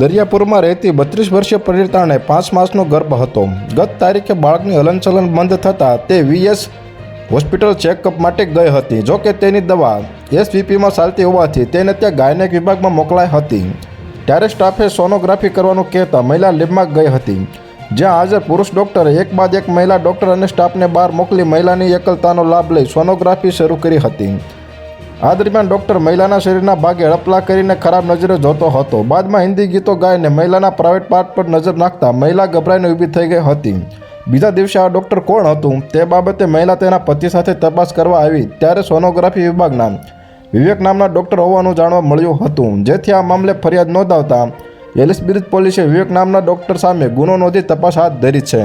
દરિયાપુરમાં રહેતી બત્રીસ વર્ષીય પરિણીતાને પાંચ માસનો ગર્ભ હતો. ગત તારીખે બાળકની હલનચલન બંધ થતાં તે વીએસ હોસ્પિટલ ચેકઅપ માટે ગઈ હતી. જોકે તેની દવા એસવીપીમાં ચાલતી હોવાથી તેને ત્યાં ગાયનેક વિભાગમાં મોકલાઈ હતી. ત્યારે સ્ટાફે સોનોગ્રાફી કરવાનું કહેતા મહિલા લેબમાં ગઈ હતી. જ્યાં હાજર પુરુષ ડૉક્ટરે એક બાદ એક મહિલા ડૉક્ટર અને સ્ટાફને બહાર મોકલી મહિલાની એકલતાનો લાભ લઈ સોનોગ્રાફી શરૂ કરી હતી. આ દરમિયાન ડૉક્ટર મહિલાના શરીરના ભાગે હડપલા કરીને ખરાબ નજરે જોતો હતો. બાદમાં હિન્દી ગીતો ગાઈને મહિલાના પ્રાઇવેટ પાર્ટ પર નજર નાખતા મહિલા ગભરાઈને ઊભી થઈ ગઈ હતી. બીજા દિવસે આ ડૉક્ટર કોણ હતું? તે બાબતે મહિલા તેના પતિ સાથે તપાસ કરવા આવી, ત્યારે સોનોગ્રાફી વિભાગના વિવેક નામના ડૉક્ટર હોવાનું જાણવા મળ્યું હતું, જેથી આ મામલે ફરિયાદ નોંધાવતા એલિસબ્રિજ પોલીસે વિવેક નામના ડૉક્ટર સામે ગુનો નોંધી તપાસ હાથ ધરી છે.